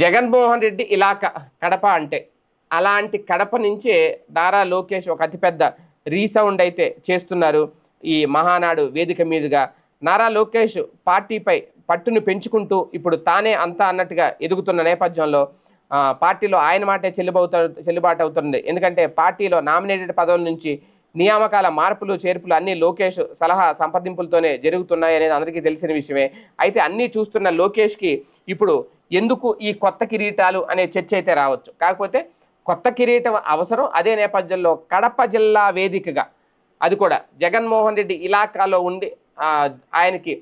జగన్మోహన్ రెడ్డి ఇలాక కడప అంటే అలాంటి కడప నుంచే నారా లోకేష్ ఒక అతిపెద్ద రీసౌండ్ అయితే చేస్తున్నారు ఈ మహానాడు వేదిక మీదుగా. నారా లోకేష్ పార్టీపై పట్టును పెంచుకుంటూ ఇప్పుడు తానే అంతా అన్నట్టుగా ఎదుగుతున్న నేపథ్యంలో పార్టీలో ఆయన మాటే చెల్లుబవుతా చెల్లుబాటు అవుతుంది ఎందుకంటే పార్టీలో నామినేటెడ్ పదవుల నుంచి నియామకాల మార్పులు చేర్పులు అన్ని లోకేష్ సలహా సంప్రదింపులతోనే జరుగుతున్నాయి అనేది అందరికీ తెలిసిన విషయమే. అయితే అన్నీ చూస్తున్న లోకేష్కి ఇప్పుడు ఎందుకు ఈ కొత్త కిరీటాలు అనే చర్చ అయితే రావచ్చు? కాకపోతే కొత్త కిరీటం అవసరం అదే నేపథ్యంలో కడప జిల్లా వేదికగా అది కూడా జగన్మోహన్ రెడ్డి ఇలాకాలో ఉండి ఆయనకి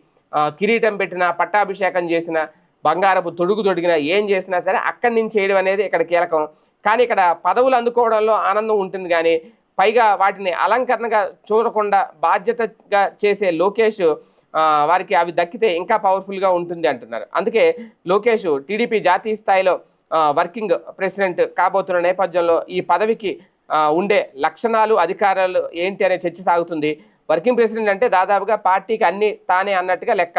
కిరీటం పెట్టిన పట్టాభిషేకం చేసిన బంగారపు తొడుగు తొడిగినా ఏం చేసినా సరే అక్కడి నుంచి చేయడం అనేది ఇక్కడ కీలకం. కానీ ఇక్కడ పదవులు అందుకోవడంలో ఆనందం ఉంటుంది కానీ పైగా వాటిని అలంకరణగా చూడకుండా బాధ్యతగా చేసే లోకేష్ వారికి అవి దక్కితే ఇంకా పవర్ఫుల్గా ఉంటుంది అంటున్నారు. అందుకే లోకేష్ టీడీపీ జాతీయ స్థాయిలో వర్కింగ్ ప్రెసిడెంట్ కాబోతున్న నేపథ్యంలో ఈ పదవికి ఉండే లక్షణాలు అధికారాలు ఏంటి అనే చర్చ సాగుతుంది. వర్కింగ్ ప్రెసిడెంట్ అంటే దాదాపుగా పార్టీకి అన్ని తానే అన్నట్టుగా లెక్క.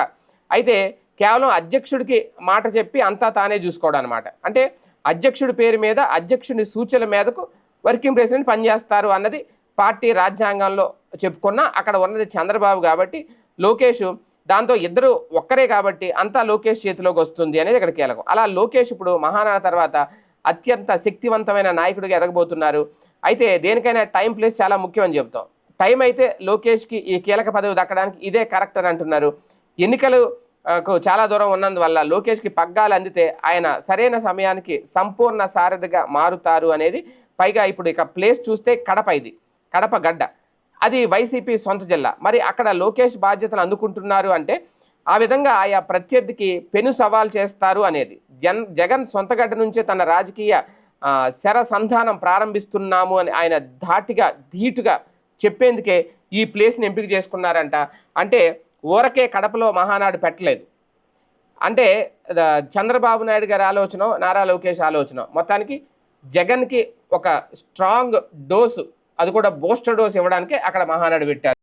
అయితే కేవలం అధ్యక్షుడికి మాట చెప్పి అంతా తానే చూసుకోవడం అనమాట అంటే అధ్యక్షుడి పేరు మీద అధ్యక్షుడి సూచనల మీదకు వర్కింగ్ ప్రెసిడెంట్ పనిచేస్తారు అన్నది పార్టీ రాజ్యాంగంలో చెప్పుకున్నా అక్కడ ఉన్నది చంద్రబాబు కాబట్టి లోకేష్ దాంతో ఇద్దరు ఒక్కరే కాబట్టి అంతా లోకేష్ చేతిలోకి వస్తుంది అనేది ఇక్కడ కీలకం. అలా లోకేష్ ఇప్పుడు మహానాడ తర్వాత అత్యంత శక్తివంతమైన నాయకుడిగా ఎదగబోతున్నారు. అయితే దేనికైనా టైం ప్లేస్ చాలా ముఖ్యం అని చెప్తాం. టైం అయితే లోకేష్కి ఈ కీలక పదవి దక్కడానికి ఇదే కరెక్ట్ అని అంటున్నారు. ఎన్నికలు కు చాలా దూరం ఉన్నందువల్ల లోకేష్కి పగ్గాలు అందితే ఆయన సరైన సమయానికి సంపూర్ణ సారథిగా మారుతారు అనేది పైగా ఇప్పుడు ఇక ప్లేస్ చూస్తే కడప ఇది. కడప గడ్డ. అది వైసీపీ సొంత జిల్లా. మరి అక్కడ లోకేష్ బాధ్యతలు అందుకుంటున్నారు అంటే ఆ విధంగా ఆయా ప్రత్యర్థికి పెను సవాల్ చేస్తారు అనేది. జన్ జగన్ సొంతగడ్డ నుంచే తన రాజకీయ శరసంధానం శర సంధానం ప్రారంభిస్తున్నాము అని ఆయన ధాటిగా ధీటుగా చెప్పేందుకే ఈ ప్లేస్ని ఎంపిక చేసుకున్నారంట. అంటే ఊరకే కడపలో మహానాడు పెట్టలేదు. అంటే చంద్రబాబు నాయుడు గారి ఆలోచన నారా లోకేష్ ఆలోచన. మొత్తానికి జగన్కి ఒక స్ట్రాంగ్ డోసు అది కూడా బూస్టర్ డోస్ ఇవ్వడానికి అక్కడ మహానాడు పెట్టారు.